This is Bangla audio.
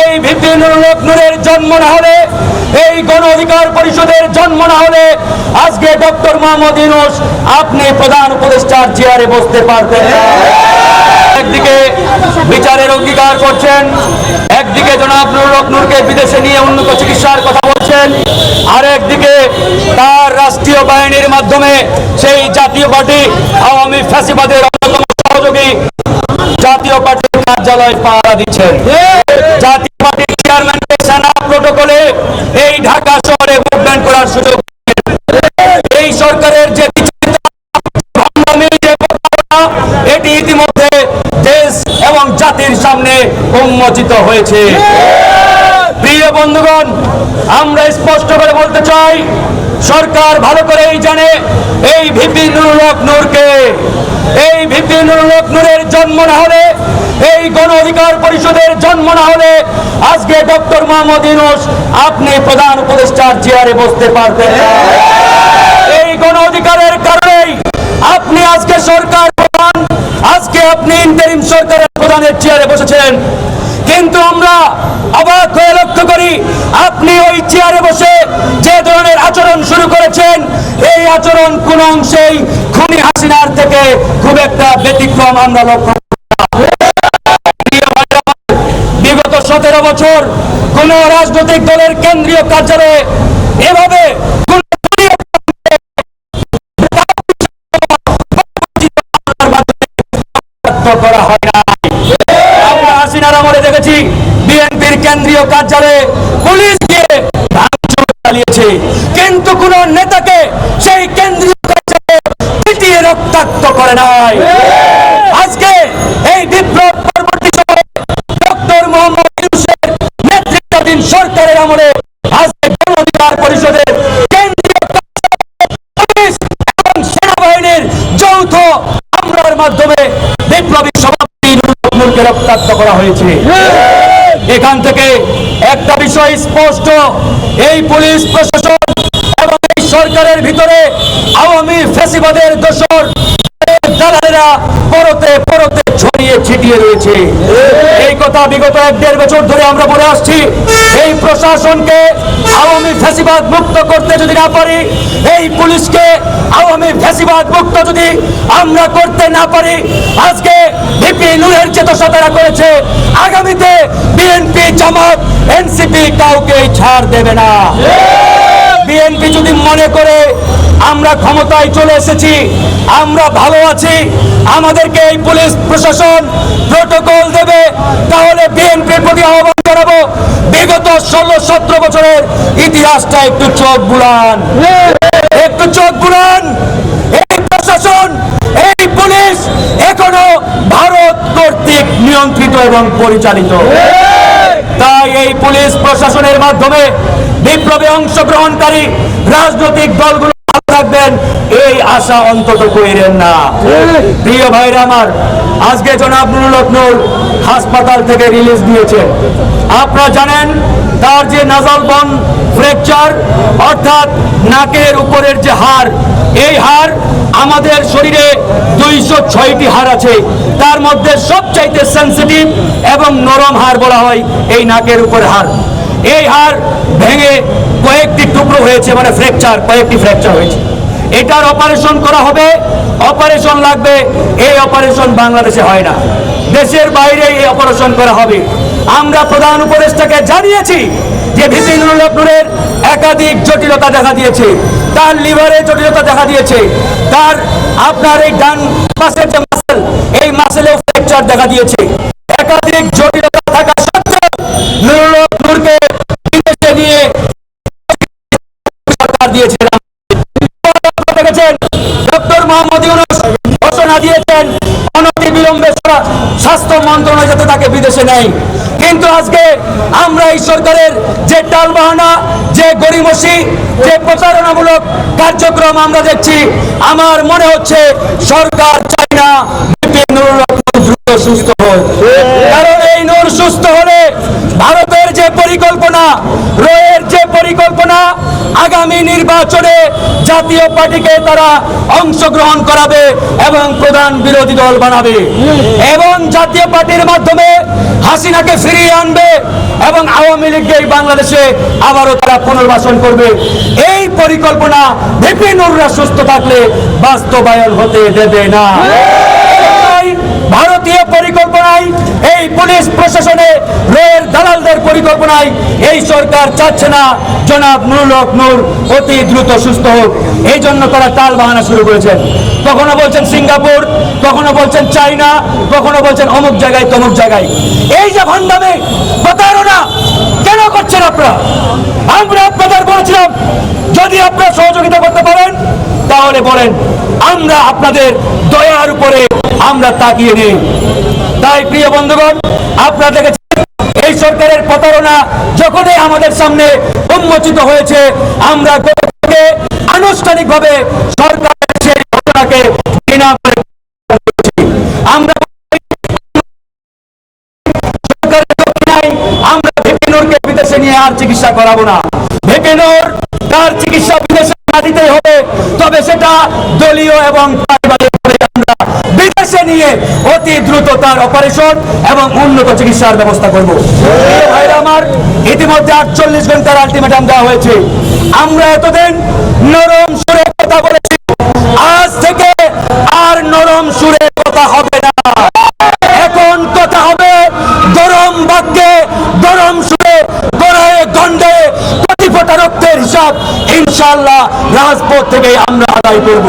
এই ভিপি নুরুল জন্ম না হলে, এই গণ অধিকার পরিষদের জন্ম না হলে, আজকে ডক্টর মোহাম্মদ ইউনুস আপনি প্রধান উপদেষ্টার চেয়ারে বসতে পারতেন একদিকে বিচারের অঙ্গীকার করছেন, একদিকে জনাব নুরুল নূরকে বিদেশে নিয়ে উন্নত চিকিৎসার কথা বলছেন, আর একদিকে তার রাষ্ট্রীয় বাহিনীর মাধ্যমে সেই জাতীয় পার্টি আওয়ামী ফ্যাসিবাদের অন্যতম সহযোগী জাতীয় পার্টির কার্যালয় পাহারা দিচ্ছেন। জাতীয় পার্টির চেয়ারম্যানকে সেনা প্রোটোকলে এই ঢাকা শহরে মুভমেন্ট করার সুযোগ এই সরকারের যে এটি ইতিমধ্যে দেশ এবং জাতির সামনে উন্মোচিত হয়েছে। প্রিয় বন্ধুগণ, আমরা স্পষ্ট করে বলতে চাই সরকার ভালো করেই জানে এই ভিপি নুরুল হক নূরকে। এই ভিপি নুরুল হক নূরের জন্ম না হলে, এই গণ অধিকার পরিষদের জন্ম না হলে আজকে ডক্টর মোহাম্মদ ইউনুস আপনি প্রধান উপদেষ্টার চেয়ারে বসতে পারতেন এই গণ অধিকারের কারণেই আপনি আজকে সরকার প্রধান, আজকে আপনি ইন্টারিম সরকারের প্রধানের চেয়ারে বসেছেন কিন্তু আমরা অবাক হয়ে লক্ষ্য করি আপনি ওই চেয়ারে বসে যে ধরনের আচরণ শুরু করেছেন এই আচরণ কোন অংশেই খুনি হাসিনার থেকে খুব একটা ব্যতিক্রম আমরা লক্ষ্য বিগত সতেরো বছর কোন রাজনৈতিক দলের কেন্দ্রীয় কার্যালয়ে এভাবে করা হয় আমরা হাসিনার আমলে দেখেছি বিএনপির কেন্দ্রীয় কার্যালয়ে পুলিশ দিয়ে ভাঙচুর চালিয়েছে। কিন্তু কোন নেতাকে সেই কেন্দ্রীয় রক্তাক্ত করে নাই। আজকে এই বিপ্লব পরবর্তী সময়ে ডক্টর মোহাম্মদ ইউনুসের নেতৃত্বাধীন সরকারের আমলে আজকে গণ অধিকার পরিষদের মাধ্যমে বিপ্লবী সভাপতি রক্তাক্ত করা হয়েছে। এখান থেকে একটা বিষয় স্পষ্ট, এই পুলিশ প্রশাসন ভিতরে আওয়ামী ফ্যাসিবাদের দোষর দালালেরা পরতে পরতে ছড়িয়ে ছিটিয়ে রয়েছে। এই কথা বিগত এক দেড় বছর ধরে আমরা বলে আসছি, এই প্রশাসনকে আওয়ামী ফ্যাসিবাদ মুক্ত করতে যদি না পারি, এই পুলিশকে আওয়ামী ফ্যাসিবাদ মুক্ত যদি আমরা করতে না পারি, আজকে ভিপি নুরের চেতসা তারা করেছে, আগামীতে বিএনপি জামাত, এনসিপি কাউকে ছাড় দেবে না। বিএনপি যদি মনে করে আমরা ক্ষমতায় চলে এসেছি, আমরা ভালো আছি, আমাদেরকে এই পুলিশ প্রশাসন প্রোটোকল দেবে, তাহলে বিএনপির প্রতি আহ্বান জানাব। বিগত ষোলো সতেরো বছরের ইতিহাসটা একটু চোখ বুলান। একটু চোখ বুলান। এই প্রশাসন, এই পুলিশ এখনও ভারত কর্তৃক নিয়ন্ত্রিত এবং পরিচালিত। তাই এই পুলিশ প্রশাসনের মাধ্যমে বিপ্লবে অংশগ্রহণকারী রাজনৈতিক দলগুলো থাকবেন এই আশা অন্তত কইরেন না। প্রিয় ভাইরা আমার আজকে জনাব হক হাসপাতাল থেকে রিলিজ দিয়েছে আপনারা জানেন তার যে নাজাল বন ফ্র্যাকচার অর্থাৎ নাকের উপরের যে হাড় এই হাড় আমাদের শরীরে দুইশো ছয়টি হাড় আছে। তার মধ্যে সবচাইতে সেন্সিটিভ এবং নরম হাড় বলা হয় এই নাকের উপর হাড়। এই হাড় ভেঙে কয়েকটি টুকরো হয়েছে মানে ফ্র্যাকচার কয়েকটি ফ্র্যাকচার হয়েছে। এটার অপারেশন করা হবে অপারেশন লাগবে, এই অপারেশন বাংলাদেশে হয় না। দেশের বাইরে এই অপারেশন করা হবে। আমরা প্রধান উপদেষ্টাকে জানিয়েছি যে ভিপি নুরুল একাধিক জটিলতা দেখা দিয়েছে, তার লিভারে জটিলতা দেখা দিয়েছে, তার আপনার এই ডান পাশের যে মাসেল এই মাসেলেও ফ্র্যাকচার দেখা দিয়েছে। একাধিক জটিলতা দেখেছেন ডক্টর মোহাম্মদ ইউনুস, ঘোষণা দিয়েছেন অনতি বিলম্বে স্বাস্থ্য মন্ত্রণালয় যাতে তাকে বিদেশে নেয়। কিন্তু আজকে আমরা এই সরকারের যে টালবাহানা, যে গরিমসি যে প্রতারণামূলক কার্যক্রম আমরা দেখছি, আমার মনে হচ্ছে সরকার চায় না সুস্থ হোক। কারণ এই নূর সুস্থ হলে ভারতের যে পরিকল্পনা, রয়ের যে পরিকল্পনা, আগামী নির্বাচনে জাতীয় পার্টিকে তারা অংশগ্রহণ করাবে এবং প্রধান বিরোধী দল বানাবে। এবং জাতীয় পার্টির মাধ্যমে হাসিনাকে ফিরিয়ে আনবে এবং আওয়ামী লীগকে বাংলাদেশে আবারও তারা পুনর্বাসন করবে। এই পরিকল্পনা বিপিনুররা সুস্থ থাকলে বাস্তবায়ন হতে দেবে না। ভারতীয় পরিকল্পনায় এই পুলিশ প্রশাসনে রয়ের দালালদের পরিকল্পনায় এই সরকার চাচ্ছে না। জনাব নুরুল হক নূর, অতি দ্রুত সুস্থ হোক। এই জন্য তারা তাল বাহানা শুরু করেছেন। কখনো বলছেন সিঙ্গাপুর, কখনো বলছেন চাইনা, কখনো বলছেন অমুক জায়গায় তমুক জায়গায়। এই যে ভণ্ডামে, প্রতারণা কেন করছেন আপনারা? আমরা আপনাদের বলেছিলাম, যদি আপনারা সহযোগিতা করতে পারেন তাহলে বলেন, আমরা আপনাদের দয়ার উপরে আমরা তাকিয়ে নেই। তাই প্রিয় বন্ধুগণ, আপনারা দেখেছেন, এই সরকারের প্রতারণা যখনই আমাদের সামনে উন্মোচিত হয়েছে, আমরা আনুষ্ঠানিকভাবে সরকারের সেই ঘটনাকে আমরা আমরা বিদেশে নিয়ে আর চিকিৎসা করাবো না। ভেপিনোর তার চিকিৎসা বিদেশে দিতে হবে। তবে সেটা দলীয় এবং বিদেশে নিয়ে অতি দ্রুত তার অপারেশন এবং উন্নত চিকিৎসার ব্যবস্থা করব। আমার, ইতিমধ্যে আটচল্লিশ ঘণ্টার আলটিমেটাম দেওয়া হয়েছে। আমরা এতদিন ইনশাল্লাহ রাজপথ থেকে আমরা আদায় করব।